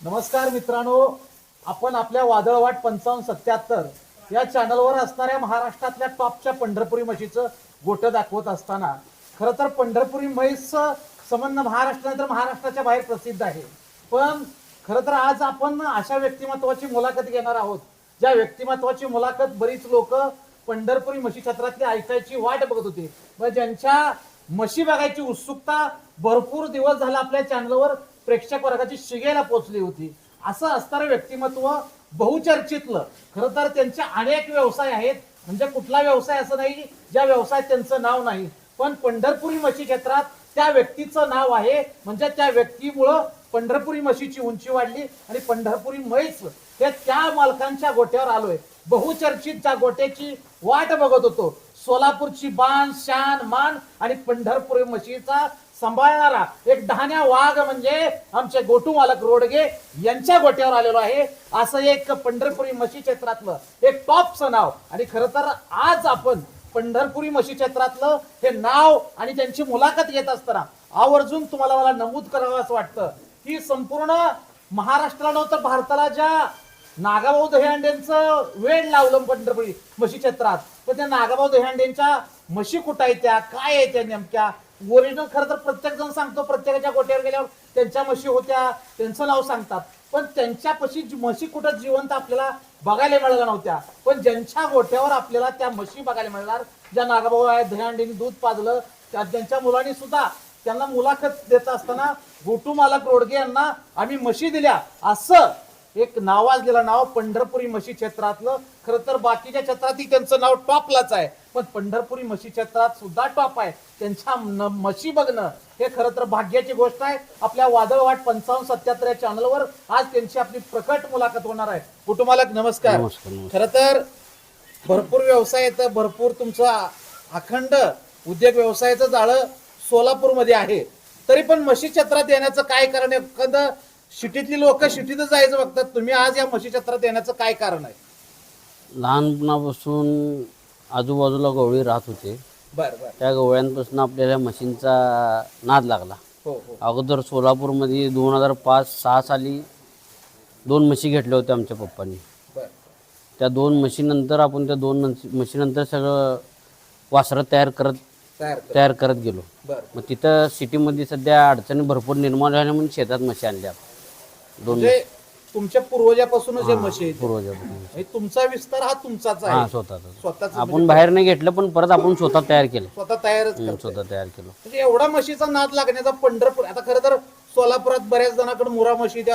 नमस्कार मित्रांनो आपण आपल्या वादळवाट पंचावन्न सत्याहत्तर या चॅनलवर असणाऱ्या महाराष्ट्रातल्या टॉपच्या पंढरपुरी म्हशीचं गोटं दाखवत असताना खरं तर पंढरपुरी म्हैसचं संबंध महाराष्ट्रानंतर महाराष्ट्राच्या बाहेर प्रसिद्ध आहे. पण खरं तर आज आपण अशा व्यक्तिमत्वाची मुलाखत घेणार आहोत ज्या व्यक्तिमत्वाची मुलाखत बरीच लोक पंढरपुरी म्हशी क्षेत्रातली ऐकायची वाट बघत होती. ज्यांच्या म्हशी बघायची उत्सुकता भरपूर दिवस झाला आपल्या चॅनलवर प्रेक्षक वर्गाची शिगेला पोचली होती. असं असणारं व्यक्तिमत्व बहुचर्चितलं. खरं तर त्यांचे अनेक व्यवसाय आहेत. म्हणजे कुठला व्यवसाय असं नाही ज्या व्यवसायात त्यांचं नाव नाही. पण पंढरपुरी मशी क्षेत्रात त्या व्यक्तीचं नाव आहे. म्हणजे त्या व्यक्तीमुळं पंढरपुरी म्हशीची उंची वाढली आणि पंढरपुरी म्हैस हे त्या मालकांच्या गोट्यावर आलोय. बहुचर्चित ज्या गोट्याची वाट बघत होतो सोलापूरची बाण शान मान आणि पंढरपुरी मशीचा सांभाळणारा एक डहाण्या वाघ म्हणजे आमचे गोटू मालक रोडगे यांच्या गोट्यावर आलेलो आहे. असं एक पंढरपुरी मशी क्षेत्रातलं एक टॉपचं नाव. आणि खरं तर आज आपण पंढरपुरी मशी क्षेत्रातलं हे नाव आणि त्यांची मुलाखत घेत असताना आवर्जून तुम्हाला मला नमूद करावं असं वाटतं. की संपूर्ण महाराष्ट्राला तर भारताला ज्या नागाभाऊ दहीहंड्यांचं वेळ लावलं पंढरपुरी म्हशी क्षेत्रात. पण त्या नागाभाऊ दहीहंड्यांच्या म्हशी कुठं काय आहे त्या नेमक्या? ओरिजिनल खरं तर प्रत्येक जण सांगतो प्रत्येकाच्या गोट्यावर गेल्यावर त्यांच्या म्हशी होत्या त्यांचं नाव सांगतात. पण त्यांच्या पशी म्हशी कुठं जिवंत आपल्याला बघायला मिळाल्या नव्हत्या. पण ज्यांच्या गोट्यावर आपल्याला त्या म्हशी बघायला मिळणार ज्या नागाभाऊ आहे दहीहंडीने दूध पाजलं त्या त्यांच्या मुलांनी सुद्धा त्यांना मुलाखत देत असताना गोटू मालक रोडगे यांना आम्ही म्हशी दिल्या. असं एक नावाजलेलं नाव पंढरपुरी म्हशी क्षेत्रातलं. खरं तर बाकीच्या क्षेत्रातही त्यांचं नाव टॉपलाच आहे. पण पंढरपुरी म्हशी क्षेत्रात सुद्धा टॉप आहे. त्यांच्या म्हशी बघणं हे खरं तर भाग्याची गोष्ट आहे. आपल्या वादळवाट पंचावन्न सत्याहत्तर या चॅनलवर आज त्यांची आपली प्रकट मुलाखत होणार आहे. कुटुंबालक नमस्कार. खरं तर भरपूर व्यवसाय येतं भरपूर तुमचा अखंड उद्योग व्यवसायाचं जाळं सोलापूरमध्ये आहे. तरी पण म्हशी क्षेत्रात येण्याचं काय कारण आहे? एखादं शिटीतली लोक शिटीतच जायचं बघतात. तुम्ही आज या म्हशी क्षेत्रात येण्याचं काय कारण आहे? लहानपणापासून आजूबाजूला गवळी राहत होते. बर बर. त्या गवळ्यांपासून आपल्याला मशीनचा नाद लागला. हो हो. अगोदर सोलापूरमध्ये दोन हजार पाच सहा साली दोन म्हशी घेतल्या होत्या आमच्या पप्पांनी. बर. त्या दोन म्हशीनंतर आपण त्या दोन म्हशी- म्हशीनंतर सगळं वासरं तयार करत तयार कर. तयार करत गेलो. बर. मग तिथं सिटीमध्ये सध्या अडचणी भरपूर निर्माण झाल्या म्हणून शेतात म्हशी आणल्या दोन म्हणजे तुमच्या पूर्वजापासूनच हे म्हशी आहेत. पूर्वजापासून म्हणजे तुमचा विस्तार हा तुमचाच हा आहे. स्वतःचा. स्वतःच आपण बाहेर नाही घेतलं पण परत आपण स्वतः तयार केलं. स्वतः तयारच करताय. स्वतः तयार केलं. म्हणजे एवढा म्हशीचा नाद लागण्याचा पंढरपूर आता खरं तर सोलापुरात बऱ्याच जणांकडे मुरा म्हशी त्या